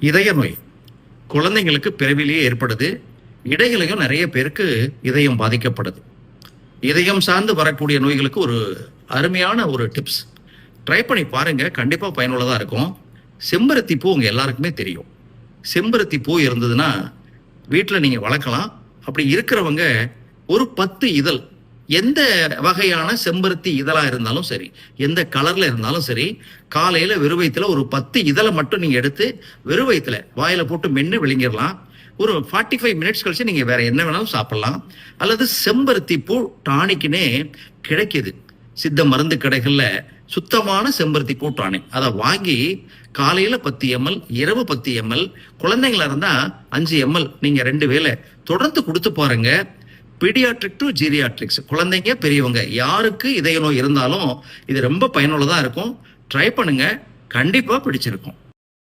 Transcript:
இதய நோய் குழந்தைங்களுக்கு பிறவிலேயே ஏற்படுது இடையிலையும் நிறைய பேருக்கு இதயம் பாதிக்கப்படுது. இதயம் சார்ந்து வரக்கூடிய நோய்களுக்கு ஒரு அருமையான ஒரு டிப்ஸ் ட்ரை பண்ணி பாருங்க கண்டிப்பாக பயனுள்ளதாக இருக்கும். செம்பருத்தி பூ உங்கள் எல்லாருக்குமே தெரியும். செம்பருத்தி பூ இருந்ததுன்னா வீட்டில் நீங்கள் வளர்க்கலாம். அப்படி இருக்கிறவங்க ஒரு பத்து இதழ் எந்த வகையான செம்பருத்தி இதழாக இருந்தாலும் சரி எந்த கலரில் இருந்தாலும் சரி காலையில் வெறுவயத்தில் ஒரு பத்து இதழை மட்டும் நீங்கள் எடுத்து வெறுவயத்தில் வாயில் போட்டு மென்று விழுங்கிடலாம். ஒரு ஃபார்ட்டி ஃபைவ் மினிட்ஸ் கழிச்சு நீங்கள் வேற என்ன வேணாலும் சாப்பிடலாம். அல்லது செம்பருத்தி பூ டானிக்குனே கிடைக்கிது. சித்த மருந்து கடைகளில் சுத்தமான செம்பருத்தி பூ டானிக். அதை வாங்கி காலையில் பத்து எம்எல் இரவு பத்து எம்எல் குழந்தைங்களா இருந்தால் அஞ்சு எம்எல் நீங்கள் ரெண்டு வேளை தொடர்ந்து கொடுத்து பாருங்கள் பீடியாட்ரிக் டு ஜீரியாட்ரிக்ஸ் குழந்தைங்க பெரியவங்க யாருக்கு இதய நோய் இருந்தாலும் இது ரொம்ப பயனுள்ளதாக இருக்கும். ட்ரை பண்ணுங்க. கண்டிப்பாக பிடிச்சிருக்கும்.